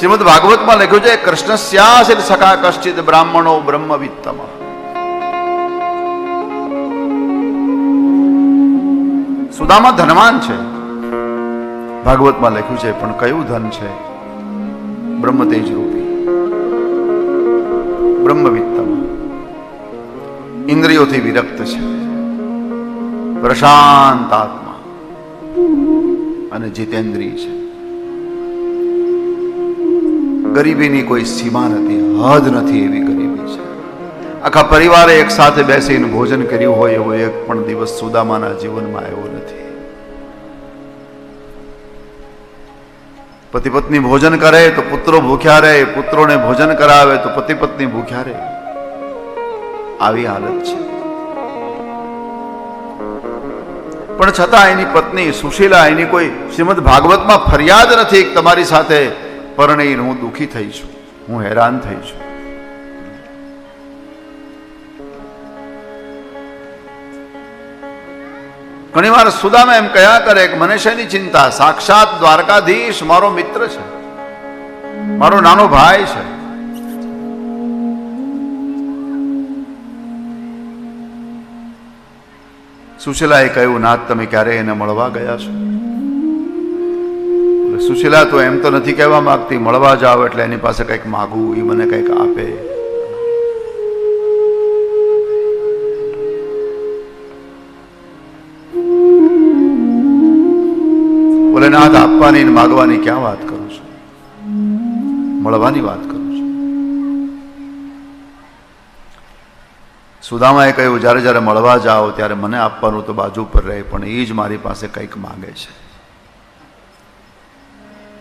શ્રીમદ ભાગવતમાં લખ્યું છે કૃષ્ણ સ્યાસિત સખા કશ્ચિત બ્રાહ્મણો બ્રહ્મવિત્તમ. સુદામા ધનવાન છે. ભાગવતમાં લખ્યું છે, પણ કયું ધન છે? બ્રહ્મ તેજ રૂપી. બ્રહ્મવિત્તમ. ઇન્દ્રિયોથી વિરક્ત છે. પ્રશાંત આત્મા. અને જીતેન્દ્રિય છે. ગરીબીની કોઈ સીમા નથી, હદ નથી એવી ગરીબી છે. આખા પરિવારે એક સાથે બેસીને ભોજન કર્યું હોય એવો એક પણ દિવસ સુદામાના જીવનમાં આવ્યો નથી. પતિ પત્ની ભોજન કરે તો પુત્રો ભૂખ્યા રહે, પુત્રોને ભોજન કરાવે તો પતિ પત્ની ભૂખ્યા રહે. આવી હાલત છે. પણ છતાં એની પત્ની સુશીલા, એની કોઈ શ્રીમદ ભાગવતમાં ફરિયાદ નથી તમારી સાથે પરણીને હું દુઃખી થઈ છું. હું હેરાન થઈ છું. ઘણી વાર સુદામા એમ કયા કરે કે મને શેની ચિંતા? સાક્ષાત દ્વારકાધીશ મારો મિત્ર છે. મારો નાનો ભાઈ છે. સુશીલાએ કહ્યું નાથ તમે ક્યારે એને મળવા ગયા છો? સુશીલા, તો એમ તો નથી કહેવા માંગતી, મળવા જાઓ એટલે એની પાસે કંઈક માગું એ મને કંઈક આપે. બોલે નાથ આપવાની ને માગવાની ક્યાં વાત કરું છું? મળવાની વાત કરું છું. સુદામાએ કહ્યું, જ્યારે જ્યારે મળવા જાઓ, ત્યારે મને આપવાનું તો બાજુ પર રહે, પણ એ જ મારી પાસે કંઈક માગે છે.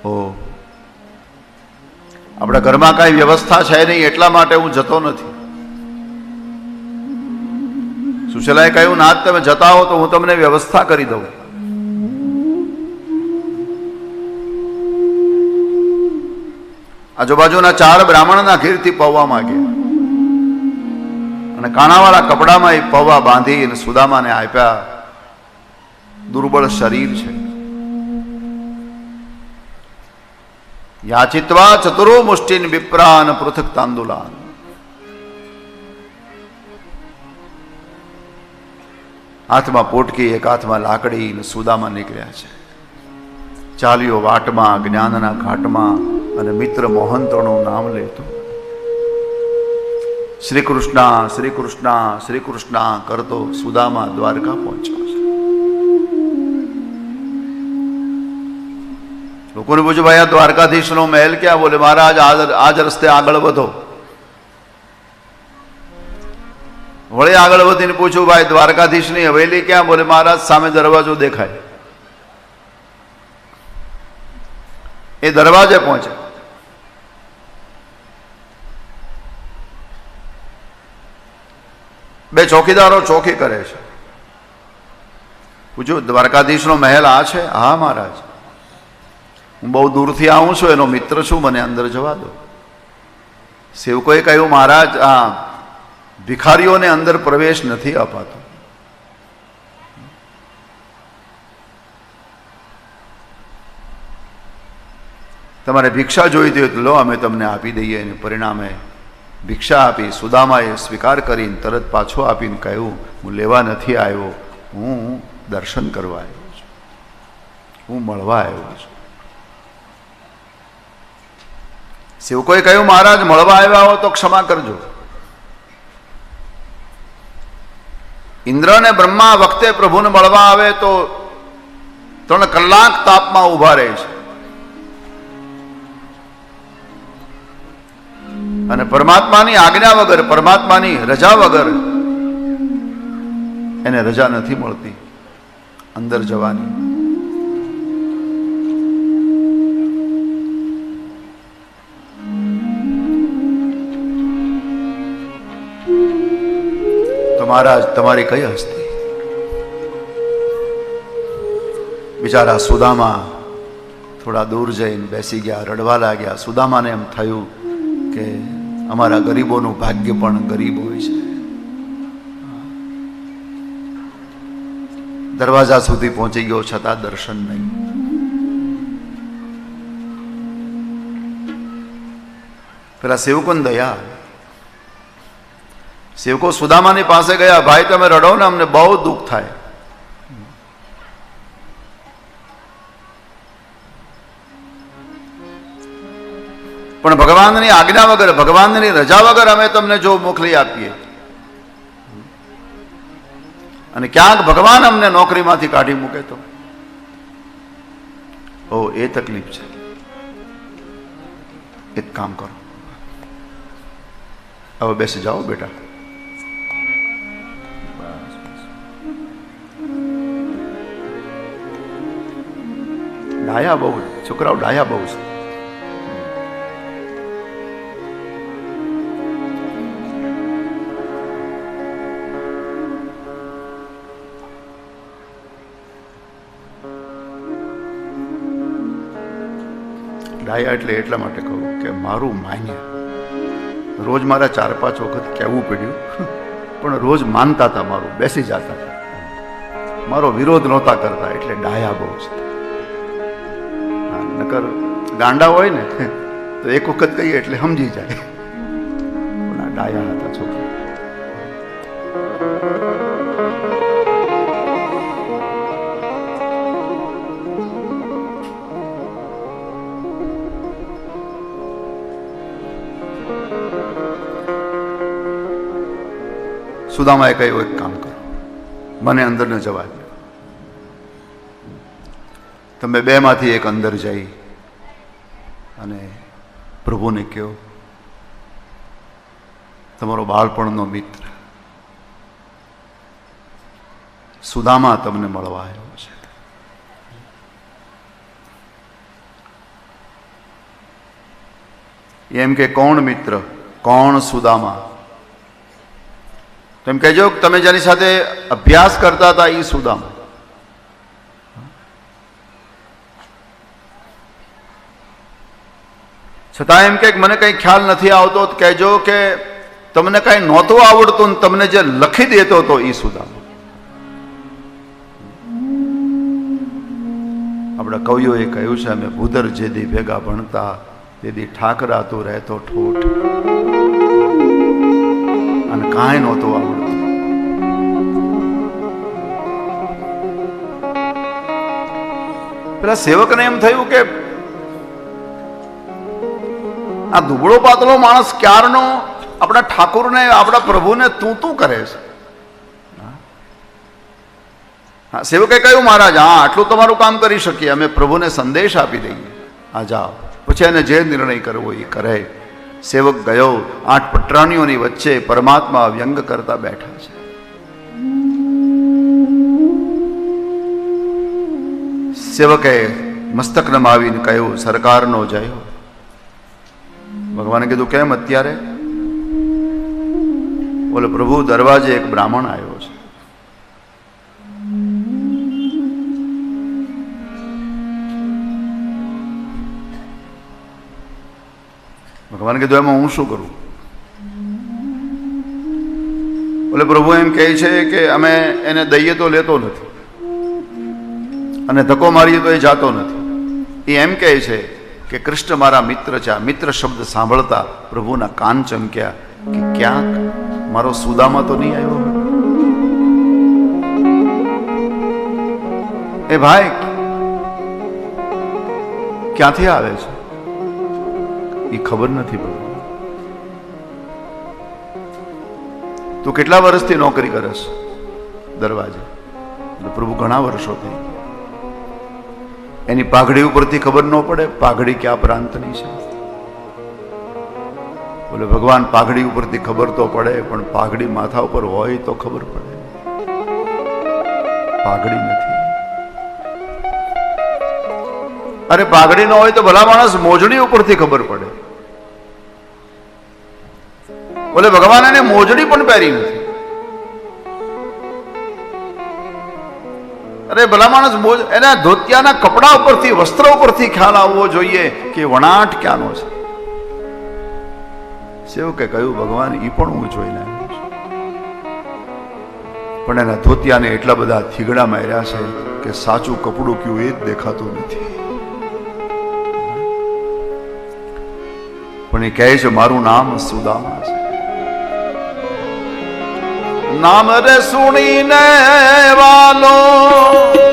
ઓ. આપણા ઘરમાં કાંઈ વ્યવસ્થા છે નહીં એટલા માટે હું જતો નથી. સુશીલાએ કહ્યું, ના, તમે જતા હો તો હું તમને વ્યવસ્થા કરી દઉં. આજુબાજુના ચાર બ્રાહ્મણના ઘીરથી પૌવા માગ્યા. અને કાણાવાળા કપડામાં એ પૌવા બાંધી અને સુદામાને આપ્યા. દુર્બળ શરીર છે. યાચિત્વા ચતુરો મુષ્ટિન વિપ્રાન પૃથક તાંદુલાન હાથમાં પોટકી એક હાથમાં લાકડી સુદામાં નીકળ્યા છે ચાલ્યો વાટમાં જ્ઞાનના ઘાટમાં અને મિત્ર મોહંતોનું નામ લેતો શ્રી કૃષ્ણ શ્રી કૃષ્ણ શ્રી કૃષ્ણ કરતો સુદામા દ્વારકા પહોંચ્યો છે લોકોને પૂછ્યું ભાઈ આ દ્વારકાધીશનો મહેલ ક્યાં બોલે? મહારાજ આ જ રસ્તે આગળ વધો. વળી આગળ વધીને પૂછ્યું, ભાઈ, દ્વારકાધીશની હવેલી ક્યાં બોલે? મહારાજ, સામે દરવાજો દેખાય. એ દરવાજે પહોંચે. બે ચોકીદારો ચોકી કરે છે. પૂછ્યું, દ્વારકાધીશનો મહેલ આ છે? હા, મહારાજ. હું બહુ દૂરથી આવું છું, એનો મિત્ર છું, મને અંદર જવા દો. સેવકોએ કહ્યું, મહારાજ, આ ભિખારીઓને અંદર પ્રવેશ નથી અપાતો. તમારે ભિક્ષા જોઈતી હોય તો લો, અમે તમને આપી દઈએ. અને પરિણામે ભિક્ષા આપી, સુદામાએ સ્વીકાર કરીને તરત પાછો આપીને કહ્યું, હું લેવા નથી આવ્યો. હું દર્શન કરવા આવ્યો છું. હું મળવા આવ્યો છું. સેવકોએ કહ્યું, મહારાજ, મળવા આવ્યા હો તો ક્ષમા કરજો. ઇન્દ્ર ને બ્રહ્મા વખતે પ્રભુને મળવા આવે તો ત્રણ કલાક તાપમાં ઊભા રહે છે. અને પરમાત્માની આજ્ઞા વગર, પરમાત્માની રજા વગર એને રજા નથી મળતી. અંદર જવાની. મહારાજ, તમારી કઈ હસ્તી? બિચારા સુદામા થોડા દૂર જઈને બેસી ગયા, રડવા લાગ્યા. સુદામાને એમ થયું કે અમારા ગરીબોનું ભાગ્ય પણ ગરીબ હોય છે. દરવાજા સુધી પહોંચી ગયો, છતાં દર્શન નહીં. પેલા સેવકોને દયા. સેવકો સુદામાની પાસે ગયા, ભાઈ, તમે રડો ને, અમને બહુ દુઃખ થાય. પણ ભગવાનની આજ્ઞા વગર, ભગવાનની રજા વગર અમે તમને જો મોકલી આપીએ. અને ક્યાંક ભગવાન અમને નોકરીમાંથી કાઢી મૂકે તો. ઓ, એ તકલીફ છે. એક કામ કરો. હવે બેસી જાઓ બેટા. ડાયા બહુ છોકરાઓ ડાયા બહુ છે. ડાયા એટલે એટલા માટે કહું કે મારું માન્ય. રોજ મારા ચાર પાંચ વખત કહેવું પડ્યું. પણ રોજ માનતા હતા મારું, બેસી જતા હતા. મારો વિરોધ નહોતા કરતા, એટલે ડાયા બહુ છે. નકર ગાંડા હોય ને, તો એક વખત કહીએ એટલે સમજી જાય. આ ડાયા હતા છોકરા. સુદામાએ કહ્યું, એક કામ કરો. મને અંદર ન જવા દો. તમે બેમાંથી એક અંદર જઈ અને પ્રભુને કહો, તમારો બાળપણનો મિત્ર સુદામા તમને મળવા આવ્યો છે. એમ કે, કોણ મિત્ર? કોણ સુદામા? તેમ કહેજો તમે જેની સાથે અભ્યાસ કરતા હતા એ સુદામા. છતાં એમ કે મને કંઈ ખ્યાલ નથી આવતો કહેજો કે તમને કાંઈ નહોતું આવડતું ને તમને જે લખી દેતો હતો એ સુદામા આપણા કવિઓએ કહ્યું છે, અમે ભૂદર જેદી ભેગા ભણતા, તેદી ઠાકરા તું રહેતો ઠોઠ. અને કાંઈ નહોતું આવડતું. પેલા સેવકને એમ થયું કે આ દુબળો પાતળો માણસ ક્યારનો આપણા ઠાકોરને, આપણા પ્રભુને તું તું કરે છે? હા, સેવકે કહ્યું, મહારાજ, હા, આટલું તમારું કામ કરી શકીએ, અમે પ્રભુને સંદેશ આપી દઈએ. આ જાઓ. પછી એને જે નિર્ણય કરવો એ કરે. સેવક ગયો, આઠ પટરાણીઓની વચ્ચે પરમાત્મા વ્યંગ કરતા બેઠા છે. સેવકે મસ્તક નમાવીને કહ્યું, સરકારનો જય ભગવાને કીધું, કેમ અત્યારે? બોલે, પ્રભુ, દરવાજે એક બ્રાહ્મણ આવ્યો છે. ભગવાને કીધું, એમાં હું શું કરું? બોલે, પ્રભુ એમ કહે છે કે અમે એને દઈએ તો લેતો નથી અને ધક્કો મારીએ તો એ જાતો નથી. એ એમ કહે છે કે કૃષ્ણ મારા મિત્ર છે, આ મિત્ર શબ્દ સાંભળતા પ્રભુના કાન ચમક્યા કે ક્યાંક મારો સુદામા તો નહીં આવ્યો એ ભાઈ, ક્યાંથી આવે છે? એ ખબર નથી પડતી. તું કેટલા વર્ષથી નોકરી કરસ દરવાજે? એટલે પ્રભુ ઘણા વર્ષો થઈ. એની પાઘડી ઉપરથી ખબર ન પડે, પાઘડી ક્યાં પ્રાંતની છે? બોલે, ભગવાન, પાઘડી ઉપરથી ખબર તો પડે, પણ પાઘડી માથા ઉપર હોય તો ખબર પડે. પાઘડી નથી. અરે, પાઘડી ન હોય તો ભલા માણસ મોજડી ઉપરથી ખબર પડે. બોલે, ભગવાન, એને મોજડી પણ પહેરી નથી. અરે ભલા માણસ બોજ એના ધોતિયાના કપડા ઉપરથી, વસ્ત્ર ઉપરથી ખ્યાલ આવવો જોઈએ કે વણાટ ક્યાંનો છે? સેવકે કહ્યું, ભગવાન એ પણ હું જોઈને આવ્યો પણ એના ધોતિયાને એટલા બધા થીગડા માર્યા છે કે સાચું કપડું કયું એ જ દેખાતું નથી. પણ એ કહે છે, મારું નામ સુદામા છે. નામ રે સુણીને વાલો.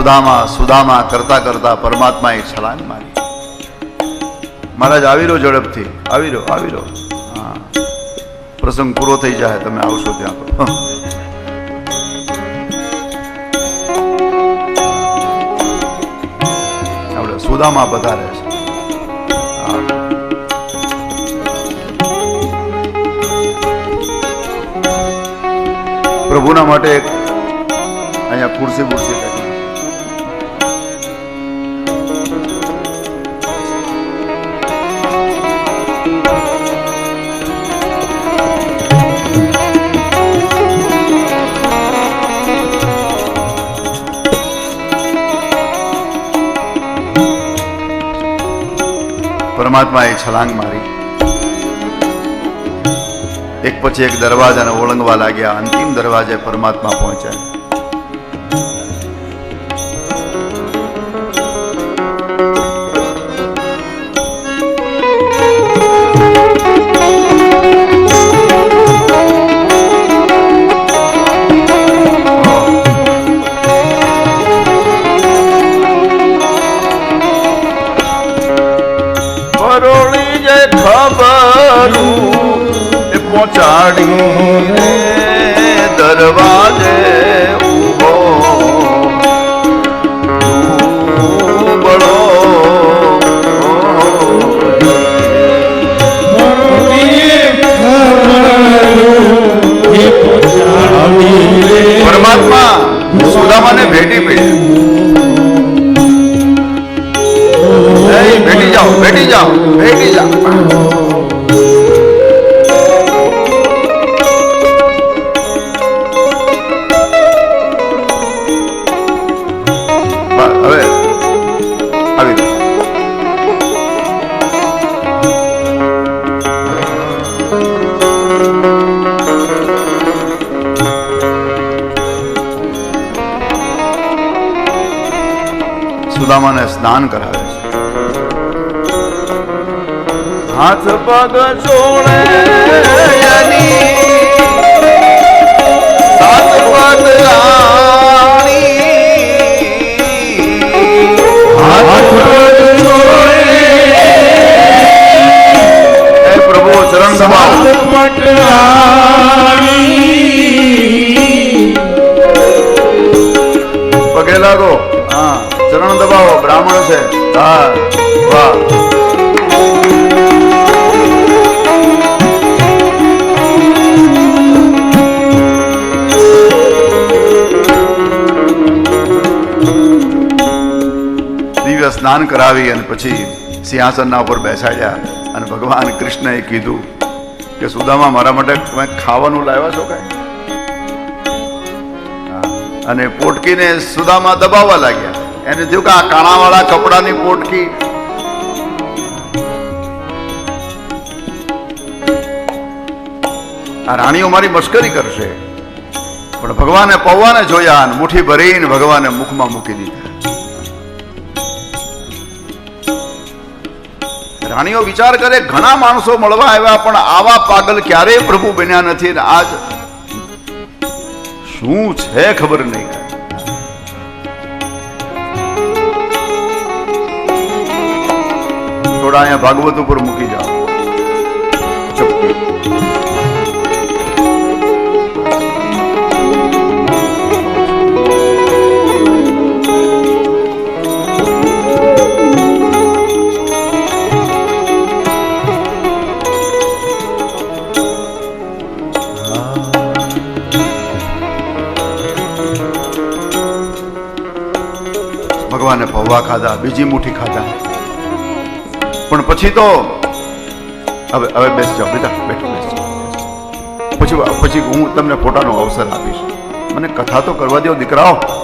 સુદામા સુદામા કરતા કરતા કરતા પરમાત્માએ છલાંગ મારી. મહારાજ, આવી રહ્યો ઝડપથી. આવી રહ્યો આવી રહ્યો પ્રસંગ પૂરો થઈ જાય તમે આવશો ત્યાં તો આપણે સુદામા વધારે છે. પ્રભુના માટે એક અહીંયા ખુરશી બુરશી પરમાત્માએ છલાંગ મારી. એક પછી એક દરવાજાને ઓળંગવા લાગ્યા. અંતિમ દરવાજે પરમાત્મા પહોંચ્યા. એ પહોંચાડી સ્નાન કરાવે છે. હાથ પગ એની સાત પગ હે પ્રભુ ચરણ પગે લાગો. હા. ચરણ દબાવો, બ્રાહ્મણ છે. દિવ્ય સ્નાન કરાવી અને પછી સિંહાસનના ઉપર બેસાડ્યા અને ભગવાન કૃષ્ણએ કીધું કે, સુદામા, મારા માટે તમે ખાવાનું લાવ્યા છો કઈ? અને પોટકીને સુદામાં દબાવવા લાગ્યા. એને થયું કે આ કાણાવાળા કપડાની પોટકી. આ રાણીઓ મારી મશ્કરી કરશે. પણ ભગવાને પૌવાને જોયા અને મુઠ્ઠી ભરીને ભગવાને મુખમાં મૂકી દીધા. રાણીઓ વિચાર કરે ઘણા માણસો મળવા આવ્યા, પણ આવા પાગલ ક્યારેય પ્રભુ બન્યા નથી આજ શું છે ખબર નહીં. થોડા અહીંયા ભાગવત ઉપર મૂકી જાઓ. ભગવાને પૌવા ખાધા બીજી મુઠ્ઠી ખાધા. પણ પછી તો હવે હવે બેસ જાઓ, બેટા, બેઠો, બેસ પછી પછી હું તમને ફોટાનો અવસર આપીશ. મને કથા તો કરવા દો દીકરાઓ.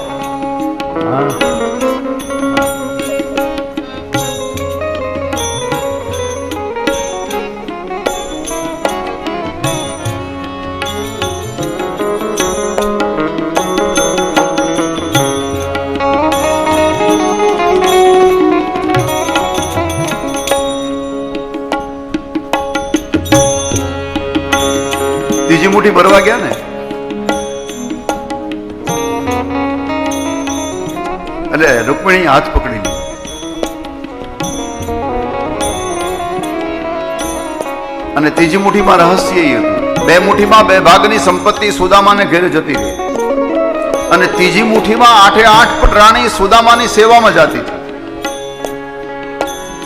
ત્રીજી મુઠ્ઠીમાં રહસ્ય એ હતું. બે મુઠ્ઠીમાં બે ભાગની સંપત્તિ સુદામાને ઘેરે જતી રહી. અને ત્રીજી મુઠ્ઠીમાં આઠે આઠ પટ રાણી સુદામાની સેવામાં જતી હતી.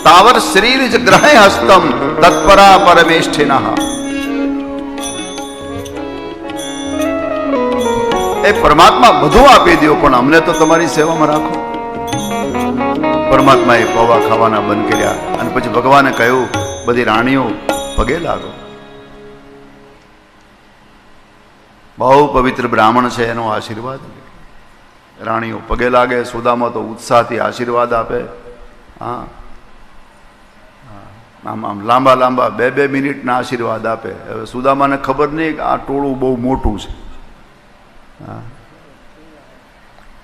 તાવર શરીર જ ગ્રહે હસ્તમ તત્પરા પરમેષ્ઠિના. એ પરમાત્મા બધું આપી દો પણ અમને તો તમારી સેવામાં રાખો. પરમાત્માએ પૌવા ખાવાના બંધ કર્યા અને પછી ભગવાને કહ્યું, બધી રાણીઓ પગે લાગો. બહુ પવિત્ર બ્રાહ્મણ છે, એનો આશીર્વાદ રાણીઓ પગે લાગે, સુદામાં તો ઉત્સાહથી આશીર્વાદ આપે. હા. હા. આમ આમ લાંબા લાંબા બે બે મિનિટના આશીર્વાદ આપે. હવે સુદામાને ખબર નહીં કે આ ટોળું બહુ મોટું છે.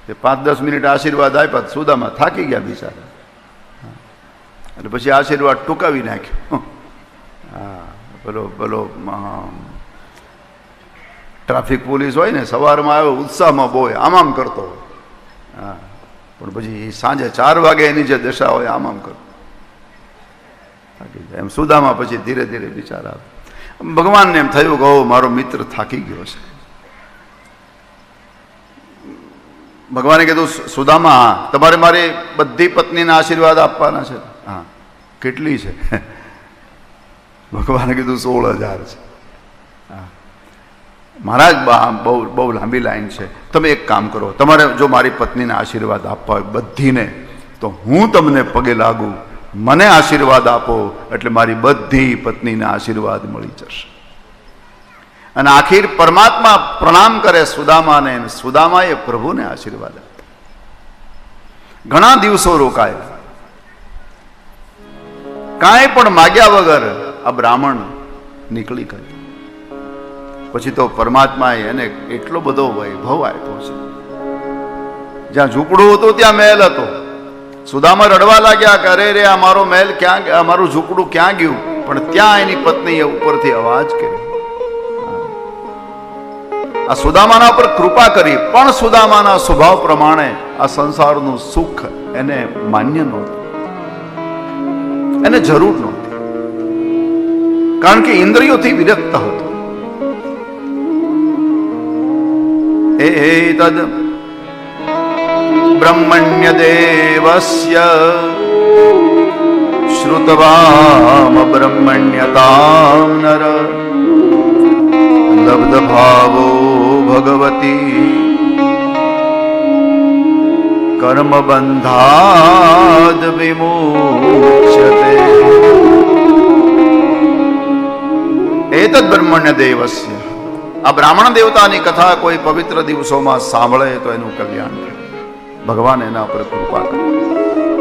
તે પાંચ, દસ મિનિટ આશીર્વાદ આપ્યા સુદામા સુદામાં થાકી ગયા બિચારા. એટલે પછી આશીર્વાદ ટૂંકાવી નાખ્યો. હા, પેલો પેલો ટ્રાફિક પોલીસ હોય ને, સવારમાં આવ્યો, ઉત્સાહમાં બહુ આમ આમ કરતો હોય. હા, પણ પછી સાંજે ચાર વાગે એની જે દશા હોય, આમ આમ કરતો એમ સુદામાં પછી ધીરે ધીરે બિચારા ભગવાનને એમ થયું કહો મારો મિત્ર થાકી ગયો છે. ભગવાને કીધું, "સુ- સુદામા તમારે મારી બધી પત્નીના આશીર્વાદ આપવાના છે. હા, કેટલી છે. ભગવાને કીધું સોળ હજાર છે. મહારાજ બહુ બહુ લાંબી લાઈન છે. તમે એક કામ કરો, તમારે જો મારી પત્નીને આશીર્વાદ આપવા હોય બધીને, તો હું તમને પગે લાગુ. મને આશીર્વાદ આપો, એટલે મારી બધી પત્નીને આશીર્વાદ મળી જશે. અને આખીર પરમાત્મા પ્રણામ કરે સુદામાને સુદામાએ પ્રભુને આશીર્વાદ આપ્યા. ઘણા દિવસો રોકાય કાંઈ પણ માગ્યા વગર આ બ્રાહ્મણ નીકળી ગયો. પછી તો પરમાત્માએ એને એટલો બધો વૈભવ આપ્યો છે. જ્યાં ઝૂંપડું હતું, ત્યાં મહેલ હતો. સુદામા રડવા લાગ્યા કે, અરે રે, આ મારો મહેલ ક્યાં આ મારું ઝૂંપડું ક્યાં ગયું? પણ ત્યાં એની પત્નીએ ઉપરથી અવાજ કર્યો. આ સુદામાના પર કૃપા કરી, પણ સુદામાના સ્વભાવ પ્રમાણે આ સંસારનું સુખ એને માન્ય નહોતું. એને જરૂર નહોતી. કારણ કે ઇન્દ્રિયોથી વિરક્ત હતો. એતદ બ્રહ્મણ્ય દેવસ્ય શ્રુતવામ બ્રહ્મણ્યતામ નર. લબ્ધ ભાવો ભગવતી કર્મ બંધાદ એતદ બ્રહ્મણ્ય દેવસ્ય આ બ્રાહ્મણ દેવતાની કથા કોઈ પવિત્ર દિવસોમાં સાંભળે તો એનું કલ્યાણ થાય ભગવાન એના પર કૃપા કરે